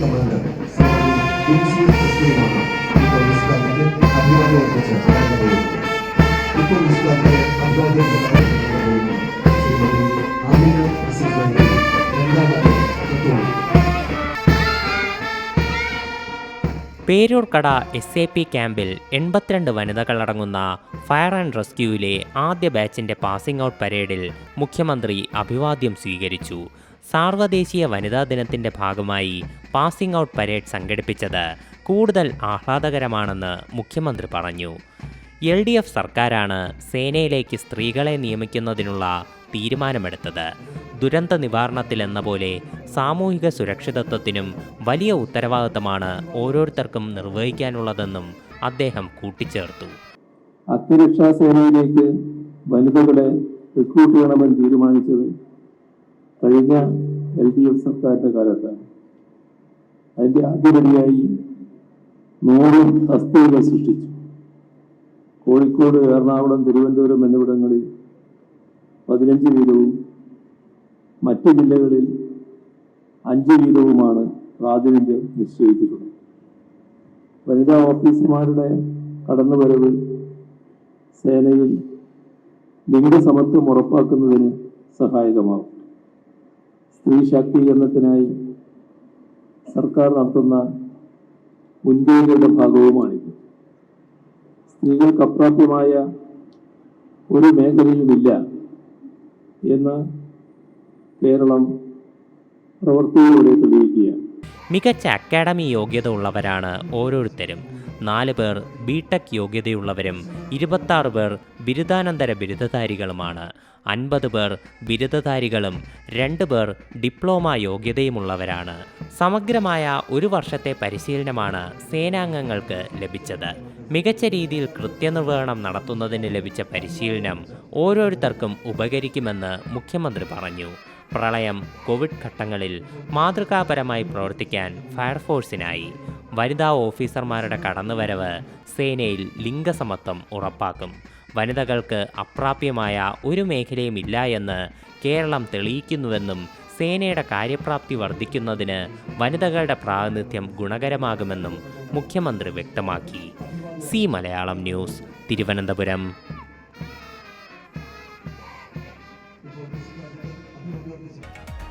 തത്വം Peroorkada S A P ക്യാമ്പിൽ എൺപത്തിരണ്ട് വനിതകളടങ്ങുന്ന ഫയർ ആൻഡ് റെസ്ക്യൂവിലെ ആദ്യ ബാച്ചിന്റെ പാസിംഗ് ഔട്ട് പരേഡിൽ മുഖ്യമന്ത്രി അഭിവാദ്യം സ്വീകരിച്ചു. സാർവദേശീയ വനിതാ ദിനത്തിന്റെ ഭാഗമായി പാസിംഗ് ഔട്ട് പരേഡ് സംഘടിപ്പിച്ചത് കൂടുതൽ ആഹ്ലാദകരമാണെന്ന് മുഖ്യമന്ത്രി പറഞ്ഞു. എൽ ഡി എഫ് സർക്കാരാണ് സേനയിലേക്ക് സ്ത്രീകളെ നിയമിക്കുന്നതിനുള്ള തീരുമാനമെടുത്തത്. ദുരന്ത നിവാരണത്തിലെന്ന പോലെ സാമൂഹിക സുരക്ഷിതത്വത്തിനും വലിയ ഉത്തരവാദിത്തമാണ് ഓരോരുത്തർക്കും നിർവഹിക്കാനുള്ളതെന്നും അദ്ദേഹം കൂട്ടിച്ചേർത്തു. അഗ്നിരക്ഷാ സേനയിലേക്ക് വനിതകളെ റിക്രൂട്ട് ചെയ്യണമെന്ന് തീരുമാനിച്ചത് കഴിഞ്ഞ എൽ ഡി എഫ് സർക്കാരിന്റെ കാലത്താണ് അതിന്റെ ആദ്യപടിയായി നൂറ് തസ്തികകൾ സൃഷ്ടിച്ചു. കോഴിക്കോട് എറണാകുളം തിരുവനന്തപുരം എന്നിവിടങ്ങളിൽ പതിനഞ്ച് വീതവും മറ്റ് ജില്ലകളിൽ അഞ്ച് വീതവുമാണ് പ്രാതിനിധ്യം നിശ്ചയിച്ചിട്ടുള്ളത്. വനിതാ ഓഫീസർമാരുടെ കടന്നുവരവ് സേനയിൽ ലിംഗസമത്വം ഉറപ്പാക്കുന്നതിന് സഹായകമാകും. സ്ത്രീ ശാക്തീകരണത്തിനായി സർക്കാർ നടത്തുന്ന മുൻകൈകളുടെ ഭാഗവുമാണിത്. സ്ത്രീകൾക്ക് അപ്രാപ്യമായ ഒരു മേഖലയുമില്ല എന്ന് കേരളം പ്രവൃത്തിയിലൂടെ തെളിയിക്കുകയാണ്. മികച്ച അക്കാഡമി യോഗ്യത ഉള്ളവരാണ് ഓരോരുത്തരും. നാല് പേർ ബിടെക് യോഗ്യതയുള്ളവരും ഇരുപത്താറ് പേർ ബിരുദാനന്തര ബിരുദധാരികളുമാണ്. അൻപത് പേർ ബിരുദധാരികളും രണ്ട് പേർ ഡിപ്ലോമ യോഗ്യതയുമുള്ളവരാണ്. സമഗ്രമായ ഒരു വർഷത്തെ പരിശീലനമാണ് സേനാംഗങ്ങൾക്ക് ലഭിച്ചത്. മികച്ച രീതിയിൽ കൃത്യനിർവഹണം നടത്തുന്നതിന് ലഭിച്ച പരിശീലനം ഓരോരുത്തർക്കും ഉപകരിക്കുമെന്ന് മുഖ്യമന്ത്രി പറഞ്ഞു. പ്രളയം കോവിഡ് ഘട്ടങ്ങളിൽ മാതൃകാപരമായി പ്രവർത്തിക്കാൻ ഫയർഫോഴ്സിനായി. വനിതാ ഓഫീസർമാരുടെ കടന്നുവരവ് സേനയിൽ ലിംഗസമത്വം ഉറപ്പാക്കും. വനിതകൾക്ക് അപ്രാപ്യമായ ഒരു മേഖലയും ഇല്ല എന്ന് കേരളം തെളിയിക്കുന്നുവെന്നും സേനയുടെ കാര്യപ്രാപ്തി വർദ്ധിക്കുന്നതിന് വനിതകളുടെ പ്രാതിനിധ്യം ഗുണകരമാകുമെന്നും മുഖ്യമന്ത്രി വ്യക്തമാക്കി. സി മലയാളം ന്യൂസ് തിരുവനന്തപുരം.